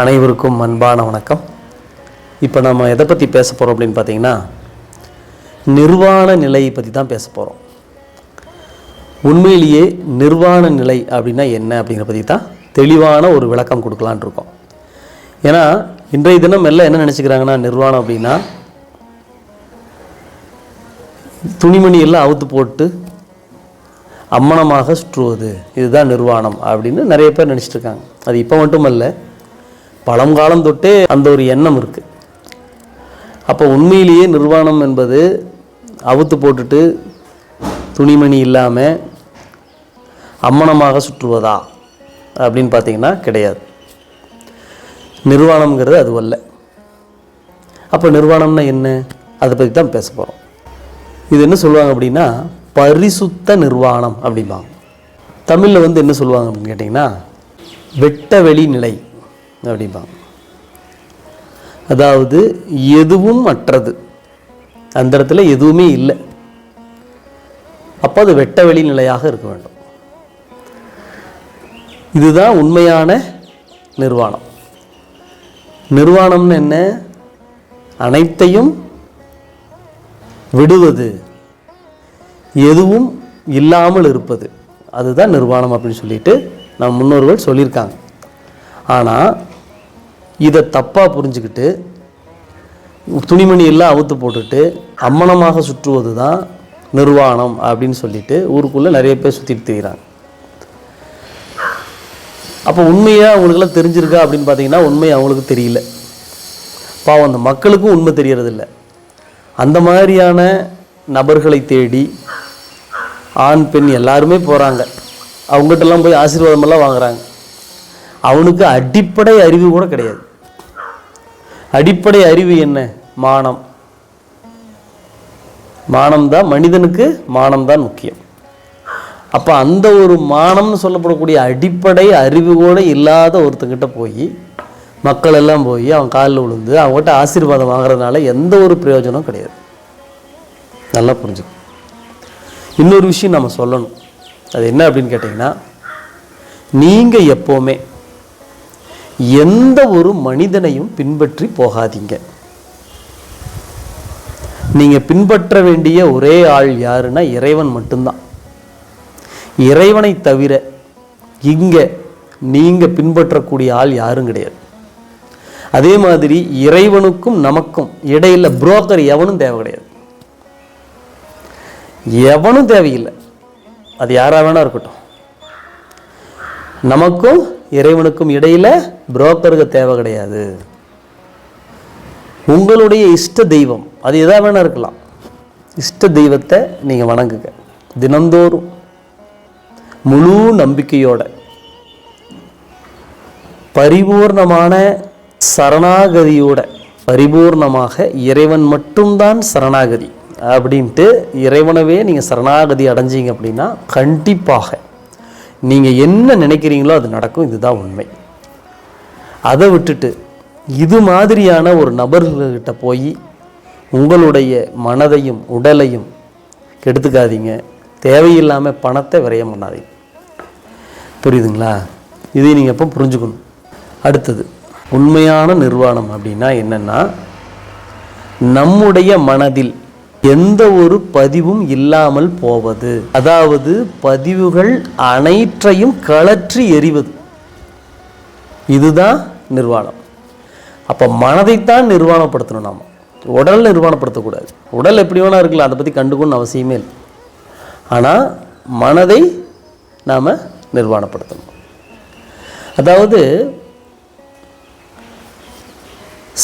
அனைவருக்கும் அன்பான வணக்கம். இப்போ நம்ம எதை பற்றி பேச போகிறோம் அப்படின்னு பார்த்தீங்கன்னா நிர்வாண நிலையை பற்றி தான் பேச போகிறோம் உண்மையிலேயே நிர்வாண நிலை அப்படின்னா என்ன அப்படிங்கிற பற்றி தான் தெளிவான ஒரு விளக்கம் கொடுக்கலான்னு இருக்கோம். ஏன்னா இன்றைய தினம் எல்லாம் என்ன நினச்சிக்கிறாங்கன்னா நிர்வாணம் அப்படின்னா துணிமணி எல்லாம் அவுத்து போட்டு அம்மனமாக சுற்றுவது இதுதான் நிர்வாணம் அப்படின்னு நிறைய பேர் நினச்சிட்ருக்காங்க அது இப்போ மட்டுமல்ல பழங்காலம் தொட்டே அந்த ஒரு எண்ணம் இருக்குது அப்போ உண்மையிலேயே நிர்வாணம் என்பது அவுத்து போட்டுட்டு துணிமணி இல்லாமல் அம்மனமாக சுற்றுவதா அப்படின்னு பார்த்தீங்கன்னா கிடையாது. நிர்வாணம்ங்கிறது அது அல்ல. அப்போ நிர்வாணம்னா என்ன? அதை பற்றி தான் பேச போகிறோம் இது என்ன சொல்லுவாங்க அப்படின்னா பரிசுத்த நிர்வாணம் அப்படிம்பாங்க. தமிழில் வந்து என்ன சொல்லுவாங்க அப்படின்னு கேட்டிங்கன்னா வெட்ட வெளி நிலை. அப்படிம்பாங்க அதாவது எதுவும் அற்றது. அந்த இடத்துல எதுவுமே இல்லை. அப்போ அது வெட்ட வெளி நிலையாக இருக்க வேண்டும். இதுதான் உண்மையான நிர்வாணம். நிர்வாணம்னு என்ன? அனைத்தையும் விடுவது. எதுவும் இல்லாமல் இருப்பது. அதுதான் நிர்வாணம் அப்படின்னு சொல்லிட்டு நம் முன்னோர்கள் சொல்லியிருக்காங்க. ஆனால் இதை தப்பாக புரிஞ்சுக்கிட்டு துணிமணி எல்லாம் அவுத்து போட்டுட்டு அம்மனமாக சுற்றுவது தான் நிர்வாணம் அப்படின்னு சொல்லிட்டு ஊருக்குள்ளே நிறைய பேர் சுற்றிட்டு திரிகிறாங்க அப்போ உண்மையாக அவங்களுக்கெல்லாம் தெரிஞ்சிருக்கா அப்படின்னு பார்த்தீங்கன்னா உண்மை அவங்களுக்கு தெரியல. பாவம் அந்த மக்களுக்கும் உண்மை தெரியறதில்ல. அந்த மாதிரியான நபர்களை தேடி ஆண் பெண் எல்லாருமே போகிறாங்க அவங்ககிட்டலாம் போய் ஆசீர்வாதமெல்லாம் வாங்குறாங்க. அவனுக்கு அடிப்படை அறிவு கூட கிடையாது. அடிப்படை அறிவு என்ன? மானம். மானம்தான் மனிதனுக்கு மானம்தான் முக்கியம். அப்போ அந்த ஒரு மானம்னு சொல்லப்படக்கூடிய அடிப்படை அறிவு கூட இல்லாத ஒருத்தங்கிட்ட போய் மக்கள் எல்லாம் போய் அவன் காலில் விழுந்து அவங்ககிட்ட ஆசீர்வாதம் வாங்குறதுனால எந்த ஒரு பிரயோஜனம் கிடையாது. நல்லா புரிஞ்சுக்கும் இன்னொரு விஷயம் நம்ம சொல்லணும். அது என்ன அப்படின்னு கேட்டிங்கன்னா நீங்கள் எப்போவுமே எந்த ஒரு மனிதனையும் பின்பற்றி போகாதீங்க. நீங்கள் பின்பற்ற வேண்டிய ஒரே ஆள் யாருன்னா இறைவன் மட்டும்தான். இறைவனை தவிர இங்கே நீங்கள் பின்பற்றக்கூடிய ஆள் யாரும் கிடையாது. அதே மாதிரி இறைவனுக்கும் நமக்கும் இடையில புரோக்கர் எவனும் தேவை கிடையாது. எவனும் தேவையில்லை. அது யாராக வேணா இருக்கட்டும். நமக்கும் இறைவனுக்கும் இடையில் புரோக்கருக்கு தேவை கிடையாது. உங்களுடைய இஷ்ட தெய்வம் அது எதாக வேணால் இருக்கலாம். இஷ்ட தெய்வத்தை நீங்கள் வணங்குங்க. தினந்தோறும் முழு நம்பிக்கையோட பரிபூர்ணமான சரணாகதியோட பரிபூர்ணமாக இறைவன் மட்டும்தான் சரணாகதி. அப்படின்ட்டு இறைவனவே நீங்கள் சரணாகதி அடைஞ்சீங்க அப்படின்னா கண்டிப்பாக நீங்கள் என்ன நினைக்கிறீங்களோ அது நடக்கும் இதுதான் உண்மை. அதை விட்டுட்டு இது மாதிரியான ஒரு நபர்கள்கிட்ட போய் உங்களுடைய மனதையும் உடலையும் கெடுத்துக்காதீங்க. தேவையில்லாமல் பணத்தை விரயம் பண்ணாதீங்க. புரியுதுங்களா? இதை நீங்கள் எப்போ புரிஞ்சுக்கணும். அடுத்தது உண்மையான நிர்வாணம் அப்படின்னா என்னென்னா நம்முடைய மனதில் எந்த ஒரு பதிவும் இல்லாமல் போவது. அதாவது பதிவுகள் அனைற்றையும் கழற்றி எறிவது. இதுதான் நிர்வாணம். அப்போ மனதைத்தான் நிர்வாணப்படுத்தணும் நாம். உடல் நிர்வாணப்படுத்தக்கூடாது. உடல் எப்படி வேணா இருக்கலாம் அதை பற்றி கண்டுக்கணும்னு அவசியமே இல்லை. ஆனால் மனதை நாம் நிர்வாணப்படுத்தணும். அதாவது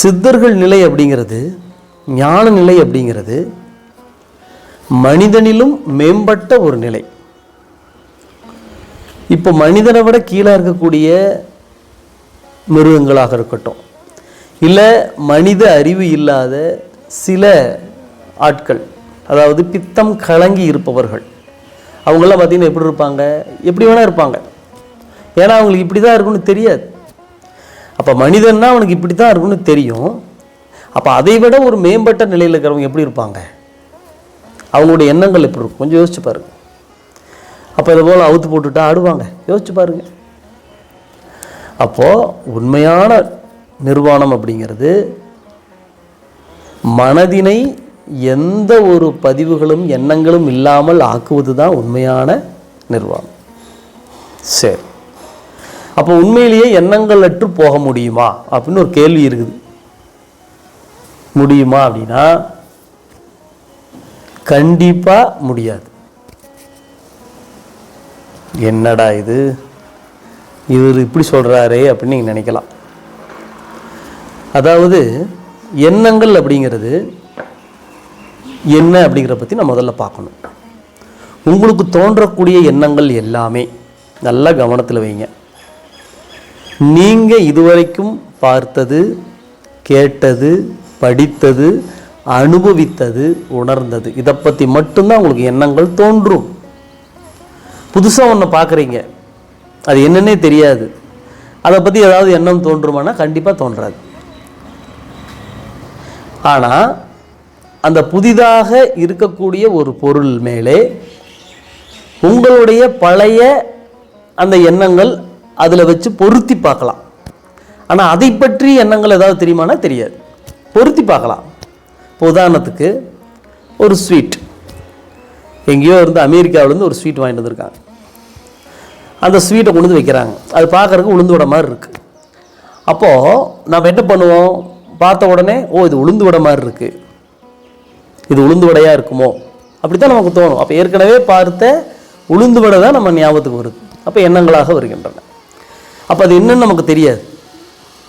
சித்தர்கள் நிலை அப்படிங்கிறது ஞான நிலை அப்படிங்கிறது மனிதனிலும் மேம்பட்ட ஒரு நிலை. இப்போ மனிதனை விட கீழே இருக்கக்கூடிய மிருகங்களாக இருக்கட்டும் இல்லை மனித அறிவு இல்லாத சில ஆட்கள் அதாவது பித்தம் கலங்கி இருப்பவர்கள் அவங்களாம் பார்த்தீங்கன்னா எப்படி இருப்பாங்க? எப்படி வேணால் இருப்பாங்க. ஏன்னா அவங்களுக்கு இப்படி தான் இருக்குன்னு தெரியாது. அப்போ மனிதன்னா அவனுக்கு இப்படி தான் இருக்குன்னு தெரியும். அப்போ அதை விட ஒரு மேம்பட்ட நிலையில் இருக்கிறவங்க எப்படி இருப்பாங்க? அவங்களுடைய எண்ணங்கள் எப்படி இருக்கும்? கொஞ்சம் யோசிச்சு பாருங்கள் அப்போ இதை போல் அவுத்து போட்டுட்டா ஆடுவாங்க. யோசிச்சு பாருங்கள் அப்போது உண்மையான நிர்வாணம் அப்படிங்கிறது மனதினை எந்த ஒரு பதிவுகளும் எண்ணங்களும் இல்லாமல் ஆக்குவது தான் உண்மையான நிர்வாணம். சரி. அப்போ உண்மையிலேயே எண்ணங்கள் அற்று போக முடியுமா? அப்படின்னு ஒரு கேள்வி இருக்குது. முடியுமா அப்படின்னா கண்டிப்பாக முடியாது. என்னடா இது? இவர் இப்படி சொல்கிறாரே அப்படின்னு நீங்கள் நினைக்கலாம். அதாவது எண்ணங்கள் அப்படிங்கிறது என்ன அப்படிங்கிறத பற்றி நான் முதல்ல பார்க்கணும். உங்களுக்கு தோன்றக்கூடிய எண்ணங்கள் எல்லாமே நல்லா கவனத்தில் வைங்க. நீங்கள் இதுவரைக்கும் பார்த்தது கேட்டது படித்தது அனுபவித்தது உணர்ந்தது. இதை பற்றி மட்டும்தான் உங்களுக்கு எண்ணங்கள் தோன்றும். புதுசாக ஒன்று பார்க்குறீங்க. அது என்னன்னே தெரியாது. அதை பற்றி ஏதாவது எண்ணம் தோன்றுமானா கண்டிப்பாக தோன்றாது. ஆனால் அந்த புதிதாக இருக்கக்கூடிய ஒரு பொருள் மேலே உங்களுடைய பழைய அந்த எண்ணங்கள் அதில் வச்சு பொருத்தி பார்க்கலாம். ஆனால் அதை பற்றி எண்ணங்கள் ஏதாவது தெரியுமானா தெரியாது. பொருத்தி பார்க்கலாம். இப்போ உதாரணத்துக்கு ஒரு ஸ்வீட். எங்கேயோ இருந்து அமெரிக்காவிலேருந்து ஒரு ஸ்வீட் வாங்கிட்டு வந்திருக்காங்க. அந்த ஸ்வீட்டை கொண்டு வந்து வைக்கிறாங்க. அது பார்க்குறதுக்கு உளுந்து வடை மாதிரி இருக்குது அப்போது நம்ம என்ன பண்ணுவோம்? பார்த்த உடனே ஓ இது உளுந்து வடை மாதிரி இருக்குது இது உளுந்து வடையாக இருக்குமோ? அப்படி தான் நமக்கு தோணும். அப்போ ஏற்கனவே பார்த்த உளுந்து வடை தான் நம்ம ஞாபகத்துக்கு வருது. அப்போ எண்ணங்களாக வருகின்றன. அப்போ அது என்னன்னு நமக்கு தெரியாது.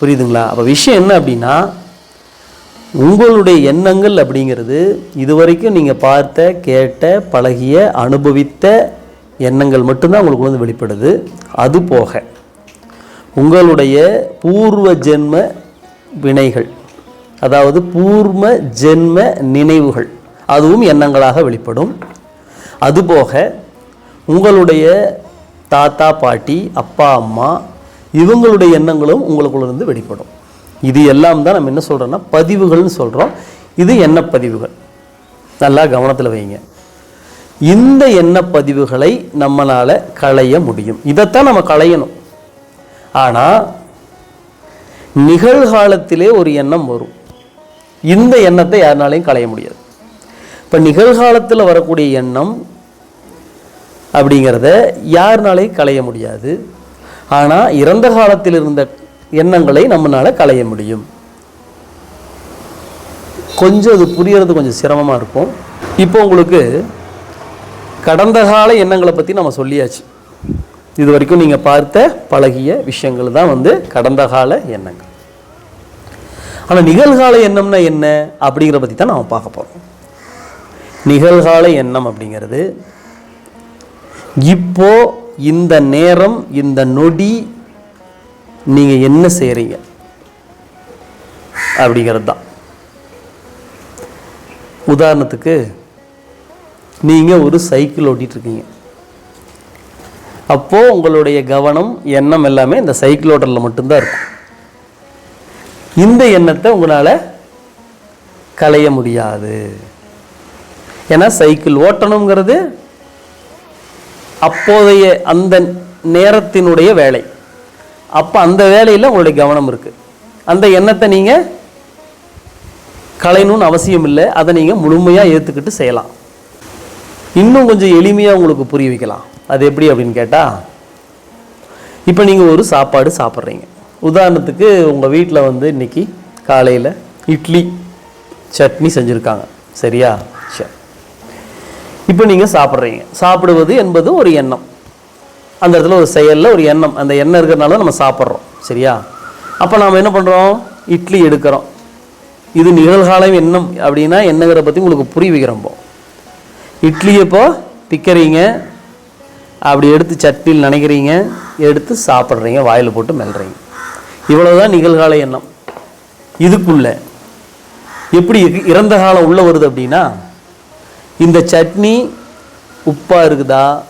புரியுதுங்களா? அப்போ விஷயம் என்ன அப்படின்னா உங்களுடைய எண்ணங்கள் அப்படிங்கிறது இதுவரைக்கும் நீங்கள் பார்த்த கேட்ட பழகிய அனுபவித்த எண்ணங்கள் மட்டும்தான் உங்களுக்கு வந்து வெளிப்படுது. அது போக உங்களுடைய பூர்வ ஜென்ம வினைகள் அதாவது பூர்வ ஜென்ம நினைவுகள் அதுவும் எண்ணங்களாக வெளிப்படும். அதுபோக உங்களுடைய தாத்தா பாட்டி அப்பா அம்மா இவங்களுடைய எண்ணங்களும் உங்களுக்குள்ளேருந்து வெளிப்படும். இது எல்லாம் தான் நம்ம என்ன சொல்கிறோன்னா பதிவுகள்னு சொல்கிறோம் இது எண்ணப்பதிவுகள். நல்லா கவனத்தில் வைங்க. இந்த எண்ண பதிவுகளை நம்மளால் களைய முடியும். இதைத்தான் நம்ம களையணும். ஆனால் நிகழ்காலத்திலே ஒரு எண்ணம் வரும். இந்த எண்ணத்தை யாருனாலையும் களைய முடியாது. இப்போ நிகழ்காலத்தில் வரக்கூடிய எண்ணம் அப்படிங்கிறத யாருனாலையும் களைய முடியாது. ஆனால் இறந்த காலத்தில் இருந்த எண்ணங்களை நம்மளால் களைய முடியும். கொஞ்சம் அது புரியறது கொஞ்சம் சிரமமாக இருக்கும். இப்போ உங்களுக்கு கடந்த கால எண்ணங்களை பற்றி நம்ம சொல்லியாச்சு. இது வரைக்கும் நீங்கள் பார்த்த பழகிய விஷயங்கள் தான் வந்து கடந்த கால எண்ணங்கள். ஆனால் நிகழ்கால எண்ணம்னா என்ன அப்படிங்கிற பற்றி தான் நாம் பார்க்க போகிறோம் நிகழ்கால எண்ணம் அப்படிங்கிறது இப்போ இந்த நேரம் இந்த நொடி நீங்கள் என்ன செய்கிறீங்க அப்படிங்கிறது தான் உதாரணத்துக்கு நீங்கள் ஒரு சைக்கிள் ஓட்டிகிட்ருக்கீங்க இருக்கீங்க அப்போது உங்களுடைய கவனம் எண்ணம் எல்லாமே இந்த சைக்கிள் ஓட்டரில் மட்டும்தான் இருக்கும். இந்த எண்ணத்தை உங்களால் களைய முடியாது. ஏன்னா சைக்கிள் ஓட்டணுங்கிறது அப்போதைய அந்த நேரத்தினுடைய வேலை. அப்போ அந்த வேலையில் உங்களுடைய கவனம் இருக்குது அந்த எண்ணத்தை நீங்கள் கலையணும்னு அவசியம் இல்லை. அதை நீங்கள் முழுமையாக ஏற்றுக்கிட்டு செய்யலாம். இன்னும் கொஞ்சம் எளிமையாக உங்களுக்கு புரிய வைக்கலாம். அது எப்படி அப்படின்னு கேட்டால் இப்போ நீங்கள் ஒரு சாப்பாடு சாப்பிட்றீங்க. உதாரணத்துக்கு உங்கள் வீட்டில் வந்து இன்றைக்கி காலையில் இட்லி சட்னி செஞ்சுருக்காங்க. சரியா? சரி. இப்போ நீங்கள் சாப்பிட்றீங்க. சாப்பிடுவது என்பது ஒரு எண்ணம். அந்த இடத்துல ஒரு செயலில் ஒரு எண்ணம். அந்த எண்ணம் இருக்கிறனால தான் நம்ம சாப்பிட்றோம். சரியா? அப்போ நாம் என்ன பண்ணுறோம் இட்லி எடுக்கிறோம். இது நிகழ்காலம் எண்ணம் அப்படின்னா என்னங்கிறத பற்றி உங்களுக்கு புரிய வைக்கிறோம் இட்லி இட்லியை இப்போ பிக்கிறீங்க. அப்படி எடுத்து சட்னியில் நினைக்கிறீங்க. எடுத்து சாப்பிட்றீங்க. வாயில் போட்டு மெல்றீங்க. இவ்வளோதான் நிகழ்கால எண்ணம். இதுக்குள்ள எப்படி இருக்கு- இறந்த காலம் உள்ளே வருது அப்படின்னா இந்த சட்னி உப்பாக இருக்குதா?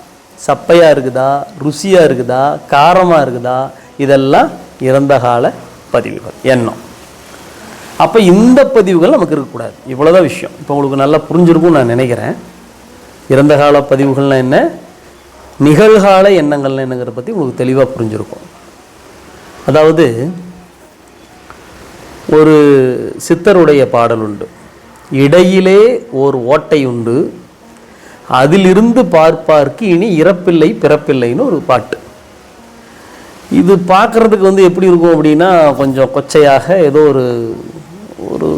சப்பையாக இருக்குதா ருசியாக இருக்குதா காரமாக இருக்குதா இதெல்லாம் இறந்த கால பதிவுகள் எண்ணம். அப்போ இந்த பதிவுகள் நமக்கு இருக்கக்கூடாது. இவ்வளோதான் விஷயம். இப்போ உங்களுக்கு நல்லா புரிஞ்சிருக்கும்னு நான் நினைக்கிறேன். இறந்த கால பதிவுகள்னா என்ன? நிகழ்கால எண்ணங்கள்னா என்னங்கிறத பற்றி உங்களுக்கு தெளிவாக புரிஞ்சிருக்கும். அதாவது ஒரு சித்தருடைய பாடல் உண்டு. இடையிலே ஓர் ஓட்டை உண்டு. அதிலிருந்து பார்ப்பார்க்கு இனி இறப்பில்லை பிறப்பில்லைன்னு ஒரு பாட்டு. இது பார்க்குறதுக்கு வந்து எப்படி இருக்கும் அப்படின்னா கொஞ்சம் கொச்சையாக ஏதோ ஒரு ஒரு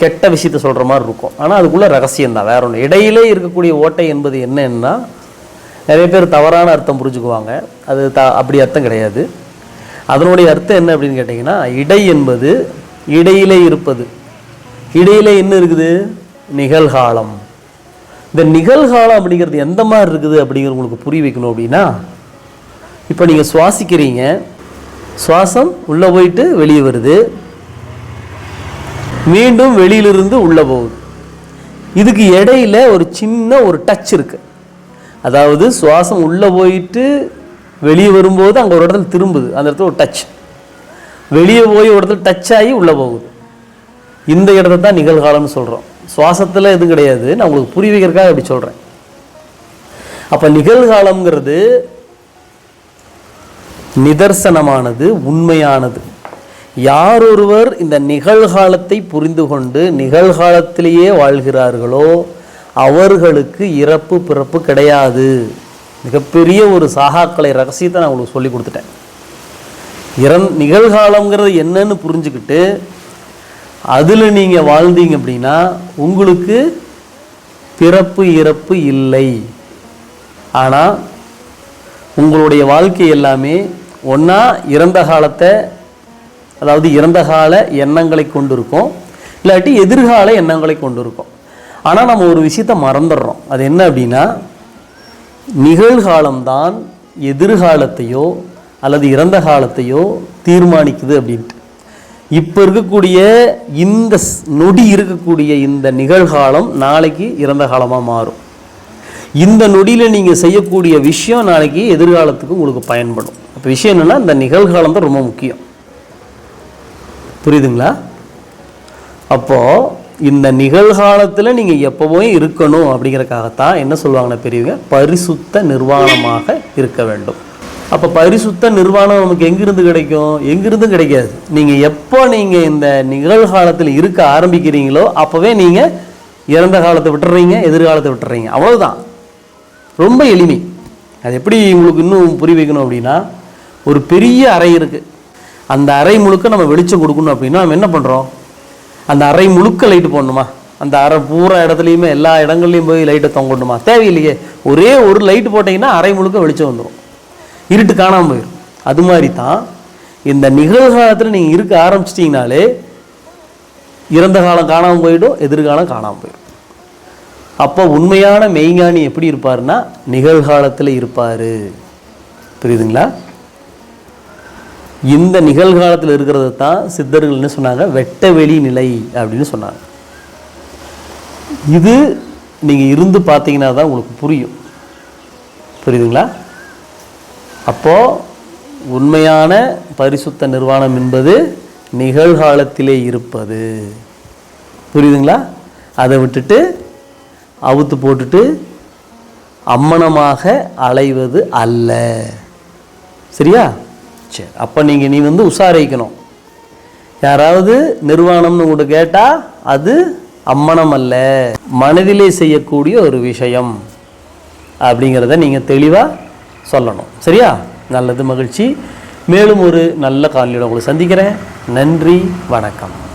கெட்ட விஷயத்த சொல்கிற மாதிரி இருக்கும். ஆனால் அதுக்குள்ளே ரகசியம் தான் வேற ஒன்று இடையிலே இருக்கக்கூடிய ஓட்டை என்பது என்னன்னா நிறைய பேர் தவறான அர்த்தம் புரிஞ்சுக்குவாங்க. அது த அப்படி அர்த்தம் கிடையாது. அதனுடைய அர்த்தம் என்ன அப்படின்னு கேட்டிங்கன்னா இடை என்பது இடையிலே இருப்பது. இடையிலே என்ன இருக்குது? நிகழ்காலம். இந்த நிகழ்காலம் அப்படிங்கிறது எந்த மாதிரி இருக்குது அப்படிங்கிறது உங்களுக்கு புரிய வைக்கணும் அப்படின்னா இப்போ நீங்கள் சுவாசிக்கிறீங்க சுவாசம் உள்ளே போயிட்டு வெளியே வருது. மீண்டும் வெளியிலிருந்து உள்ளே போகுது. இதுக்கு இடையில ஒரு சின்ன ஒரு டச் இருக்குது அதாவது சுவாசம் உள்ளே போயிட்டு வெளியே வரும்போது அங்கே ஒரு இடத்துல திரும்புது. அந்த இடத்துல ஒரு டச் வெளியே போய் ஒரு இடத்துல டச் ஆகி உள்ளே போகுது. இந்த இடத்த தான் நிகழ்காலம்னு சொல்கிறோம் சுவாசத்தில் எதுவும் கிடையாது. நான் உங்களுக்கு புரிய வைக்கிறக்காக அப்படி சொல்கிறேன் அப்போ நிகழ்காலம்ங்கிறது நிதர்சனமானது உண்மையானது. யார் ஒருவர் இந்த நிகழ்காலத்தை புரிந்து கொண்டு நிகழ்காலத்திலேயே வாழ்கிறார்களோ அவர்களுக்கு இறப்பு பிறப்பு கிடையாது. மிகப்பெரிய ஒரு சாகாக்கலை ரகசியத்தை நான் உங்களுக்கு சொல்லி கொடுத்துட்டேன். இறந் நிகழ்காலங்கிறது என்னன்னு புரிஞ்சுக்கிட்டு அதில் நீங்கள் வாழ்ந்தீங்க அப்படின்னா உங்களுக்கு பிறப்பு இறப்பு இல்லை. ஆனால் உங்களுடைய வாழ்க்கை எல்லாமே ஒன்றா இறந்த காலத்தை அதாவது இறந்த கால எண்ணங்களை கொண்டிருக்கும். இல்லாட்டி எதிர்கால எண்ணங்களை கொண்டுருக்கும். ஆனால் நம்ம ஒரு விஷயத்தை மறந்துடுறோம். அது என்ன அப்படின்னா நிகழ்காலம்தான் எதிர்காலத்தையோ அல்லது இறந்த காலத்தையோ தீர்மானிக்குது அப்படின்ட்டு. இப்போ இருக்கக்கூடிய இந்த ஸ்- நொடி இருக்கக்கூடிய இந்த நிகழ்காலம் நாளைக்கு இறந்த காலமாக மாறும். இந்த நொடியில் நீங்கள் செய்யக்கூடிய விஷயம் நாளைக்கு எதிர்காலத்துக்கு உங்களுக்கு பயன்படும். அப்போ விஷயம் என்னென்னா இந்த நிகழ்காலம் தான் ரொம்ப முக்கியம். புரியுதுங்களா? அப்போது இந்த நிகழ்காலத்தில் நீங்கள் எப்போவும் இருக்கணும் அப்படிங்கிறக்காகத்தான் என்ன சொல்லுவாங்கன்னா பெரியவங்க பரிசுத்த நிர்வாணமாக இருக்க வேண்டும். அப்போ பரிசுத்த நிர்வாணம் நமக்கு எங்கிருந்து கிடைக்கும்? எங்கிருந்தும் கிடைக்காது. நீங்கள் எப்போ நீங்கள் இந்த நிகழ்காலத்தில் இருக்க ஆரம்பிக்கிறீங்களோ அப்போவே நீங்கள் இறந்த காலத்தை விட்டுறீங்க எதிர்காலத்தை விட்டுறீங்க. அவ்வளோதான் ரொம்ப எளிமை. அது எப்படி உங்களுக்கு இன்னும் புரிய வைக்கணும் அப்படின்னா ஒரு பெரிய அறை இருக்குது அந்த அறை முழுக்க நம்ம வெளிச்சம் கொடுக்கணும் அப்படின்னா நம்ம என்ன பண்ணுறோம் அந்த அறை முழுக்க லைட்டு போடணுமா? அந்த அறை பூரா இடத்துலையுமே எல்லா இடங்கள்லையும் போய் லைட்டை தொங்கணுமா? தேவையில்லையே. ஒரே ஒரு லைட் போட்டிங்கன்னா அறை முழுக்க வெளிச்சம் வந்துடும் இருட்டு காணாமல் போயிடும் அது மாதிரி தான் இந்த நிகழ்காலத்தில் நீங்கள் இருக்க ஆரம்பிச்சிட்டிங்கனாலே இறந்த காலம் காணாமல் போயிடும் எதிர்காலம் காணாமல் போயிடும் அப்போ உண்மையான மெய்ஞானி எப்படி இருப்பாருன்னா நிகழ்காலத்தில் இருப்பார். புரியுதுங்களா? இந்த நிகழ்காலத்தில் இருக்கிறது தான் சித்தர்கள் என்ன சொன்னாங்க? வெட்ட வெளி நிலை அப்படின்னு சொன்னாங்க. இது நீங்கள் இருந்து பார்த்தீங்கன்னா தான் உங்களுக்கு புரியும். புரியுதுங்களா? அப்போது உண்மையான பரிசுத்த நிர்வாணம் என்பது நிகழ்காலத்திலே இருப்பது. புரியுதுங்களா? அதை விட்டுட்டு அவுத்து போட்டுட்டு அம்மனமாக அலைவது அல்ல. சரியா? சரி அப்போ நீங்கள் நீ வந்து உஷாரிக்கணும். யாராவது நிர்வாணம்னு உங்கள்கிட்ட கேட்டால் அது அம்மனம் அல்ல. மனதிலே செய்யக்கூடிய ஒரு விஷயம் அப்படிங்கிறத நீங்கள் தெளிவாக சொல்லணும். சரியா? நல்லது மகிழ்ச்சி. மேலும் ஒரு நல்ல காலையில் உங்களை சந்திக்கிறேன். நன்றி. வணக்கம்.